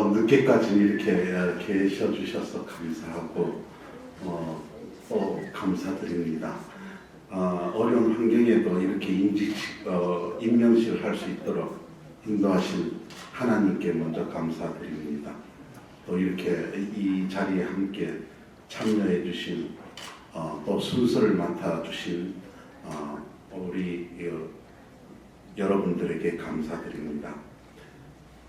어, 늦게까지 이렇게 어, 계셔 주셔서 감사하고 어, 또 감사드립니다. 어, 어려운 환경에도 이렇게 인직 어, 임명식을 할 수 있도록 인도하신 하나님께 먼저 감사드립니다. 또 이렇게 이 자리에 함께 참여해 주신 어, 또 순서를 맡아 주신 어, 우리 어, 여러분들에게 감사드립니다.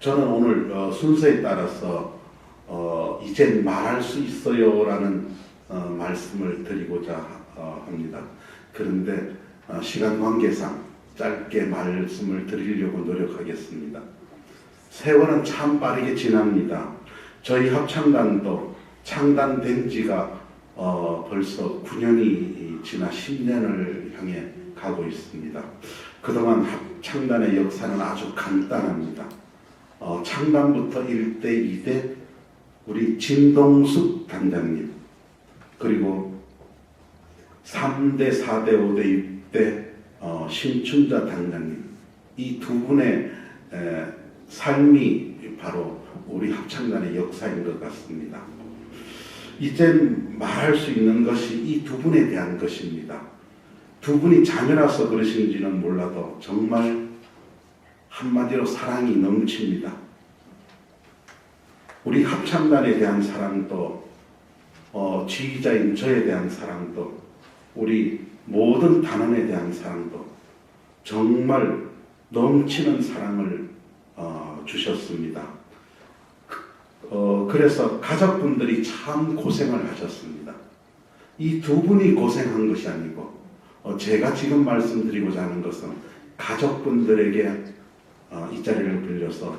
저는 오늘 어, 순서에 따라서 어, 이젠 말할 수 있어요라는 어, 말씀을 드리고자 어, 합니다. 그런데 어, 시간 관계상 짧게 말씀을 드리려고 노력하겠습니다. 세월은 참 빠르게 지납니다. 저희 합창단도 창단된 지가 어, 벌써 9년이 지나 10년을 향해 가고 있습니다. 그동안 합창단의 역사는 아주 간단합니다. 어, 창단부터 1대, 2대 우리 진동숙 단장님 그리고 3대, 4대, 5대, 6대 어, 신춘자 단장님 이 두 분의 에, 삶이 바로 우리 합창단의 역사인 것 같습니다. 이젠 말할 수 있는 것이 이 두 분에 대한 것입니다. 두 분이 자녀라서 그러신지는 몰라도 정말 한마디로 사랑이 넘칩니다. 우리 합창단에 대한 사랑도 어, 지휘자인 저에 대한 사랑도 우리 모든 단원에 대한 사랑도 정말 넘치는 사랑을 어, 주셨습니다. 어, 그래서 가족분들이 참 고생을 하셨습니다. 이 두 분이 고생한 것이 아니고 어, 제가 지금 말씀드리고자 하는 것은 가족분들에게 어, 이 자리를 빌려서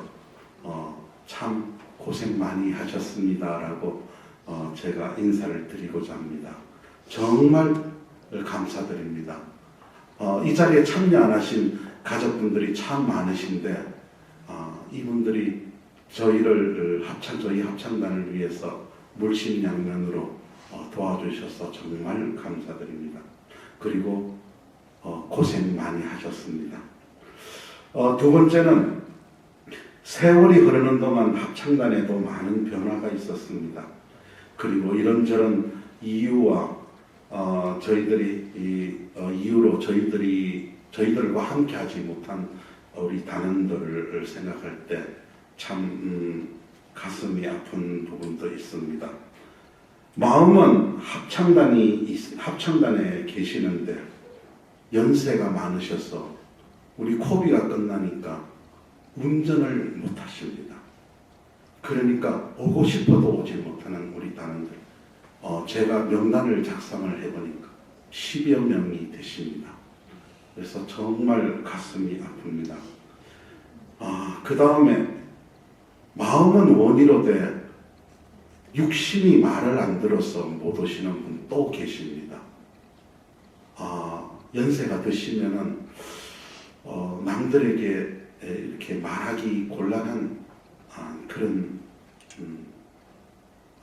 어, 참 고생 많이 하셨습니다라고 어, 제가 인사를 드리고자 합니다. 정말 감사드립니다. 어, 이 자리에 참여 안 하신 가족분들이 참 많으신데 어, 이분들이 저희를 합창 저희 합창단을 위해서 물심양면으로 어, 도와주셔서 정말 감사드립니다. 그리고 어, 고생 많이 하셨습니다. 어, 두 번째는 세월이 흐르는 동안 합창단에도 많은 변화가 있었습니다. 그리고 이런저런 이유와 어, 저희들이 이 어, 이유로 저희들이 저희들과 함께하지 못한 우리 단원들을 생각할 때참 음, 가슴이 아픈 부분도 있습니다. 마음은 합창단이 있- 합창단에 계시는데 연세가 많으셔서 우리 코비가 끝나니까 운전을 못 하십니다. 그러니까 오고 싶어도 오지 못하는 우리 단원들. 어, 제가 명단을 작성을 해보니까 10여 명이 되십니다. 그래서 정말 가슴이 아픕니다. 아, 그 다음에 마음은 원이로되 육신이 말을 안 들어서 못 오시는 분 또 계십니다. 아, 연세가 드시면은 어, 남들에게 이렇게 말하기 곤란한 아, 그런 음,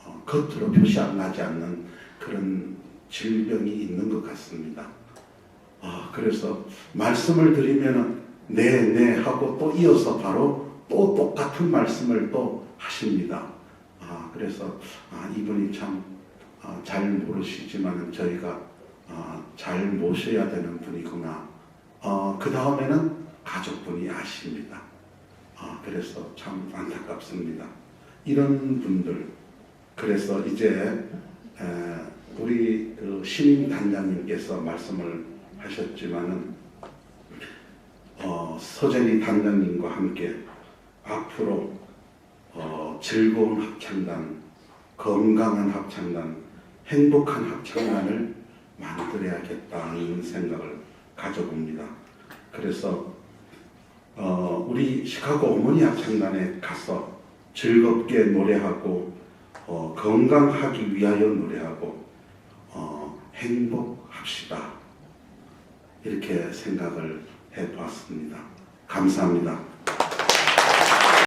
어, 겉으로 표시 안 나지 않는 그런 질병이 있는 것 같습니다. 아, 그래서 말씀을 드리면은 네, 네 하고 또 이어서 바로 또 똑같은 말씀을 또 하십니다. 아, 그래서 아, 이분이 참 아, 잘 모르시지만 저희가 아, 잘 모셔야 되는 분이구나. 어, 그 다음에는 가족분이 아십니다. 아, 그래서 참 안타깝습니다. 이런 분들, 그래서 이제 에, 우리 그 신임 단장님께서 말씀을 하셨지만은 어, 서재리 단장님과 함께 앞으로 어, 즐거운 합창단, 건강한 합창단, 행복한 합창단을 만들어야겠다는 생각을 가져봅니다. 그래서 어, 우리 시카고 어머니 합창단에 가서 즐겁게 노래하고 어, 건강하기 위하여 노래하고 어, 행복합시다. 이렇게 생각을 해보았습니다. 감사합니다.